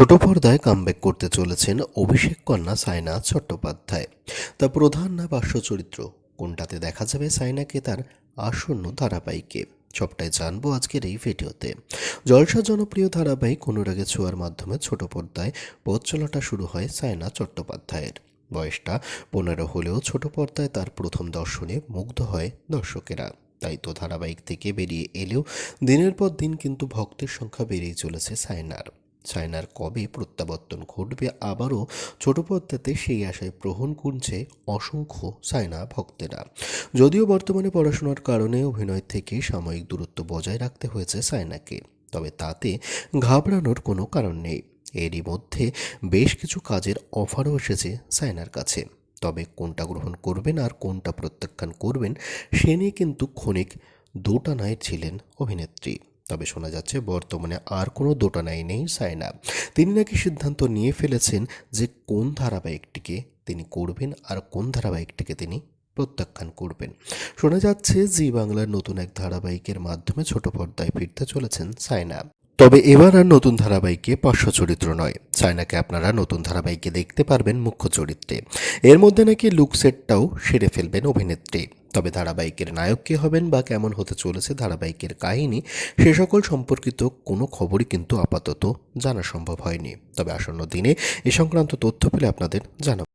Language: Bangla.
ছোট পর্দায় কামব্যাক করতে চলেছেন অভিষেক কন্যা সাইনা চট্টোপাধ্যায়। তার প্রধান না পার্শ্ব চরিত্র। কোনটাতে দেখা যাবে সাইনাকে তার আসন্ন ধারাবাহিকে? সবটাই জানব আজকের এই ভিডিওতে। জলসা জনপ্রিয় ধারাবাহিক অনুরাগে ছোঁয়ার মাধ্যমে ছোট পর্দায় পথ চলাটা শুরু হয় সাইনা চট্টোপাধ্যায়ের। বয়সটা পনেরো হলেও ছোট পর্দায় তার প্রথম দর্শনে মুগ্ধ হয় দর্শকেরা। তাই তো ধারাবাহিক থেকে বেরিয়ে এলেও দিনের পর দিন কিন্তু ভক্তের সংখ্যা বেড়েই চলেছে সাইনার। সাইনার কবে প্রত্যাবর্তন ঘটবে আবারও ছোট পর্দাতে সেই আশায় প্রহণ গুনছে অসংখ্য সাইনা ভক্তেরা। যদিও বর্তমানে পড়াশোনার কারণে অভিনয় থেকে সাময়িক দূরত্ব বজায় রাখতে হয়েছে সাইনাকে তবে তাতে ঘাবড়ানোর কোনো কারণ নেই। এরই মধ্যে বেশ কিছু কাজের অফারও এসেছে সাইনার কাছে। তবে কোনটা গ্রহণ করবেন আর কোনটা প্রত্যাখ্যান করবেন, সে নিয়ে কিন্তু ক্ষণিক দুটা দোটানায় ছিলেন অভিনেত্রী। তবে শোনা যাচ্ছে বর্তমানে আর কোনো দোটানাই নেই সাইনা। তিনি নাকি সিদ্ধান্ত নিয়ে ফেলেছেন যে কোন ধারাবাহিকটিকে তিনি করবেন আর কোন ধারাবাহিকটিকে তিনি প্রত্যাখ্যান করবেন। শোনা যাচ্ছে জি বাংলার নতুন এক ধারাবাহিকের মাধ্যমে ছোট পর্দায় ফিরতে চলেছেন সাইনা। তবে এবার আর নতুন ধারাবাহিকে পার্শ্ব চরিত্র নয়। সাইনাকে আপনারা নতুন ধারাবাহিকে দেখতে পারবেন মুখ্য চরিত্রে। এর মধ্যে নাকি লুক সেটটাও সেরে ফেলবেন অভিনেত্রী। তবে ধারাবাহিকের নায়ক কে হবেন বা কেমন হতে চলেছে ধারাবাহিকের কাহিনী, সে সকল সম্পর্কিত কোনো খবরই কিন্তু আপাতত জানা সম্ভব হয়নি। তবে আসন্ন দিনে এ সংক্রান্ত তথ্য পেলে আপনাদের জানাব।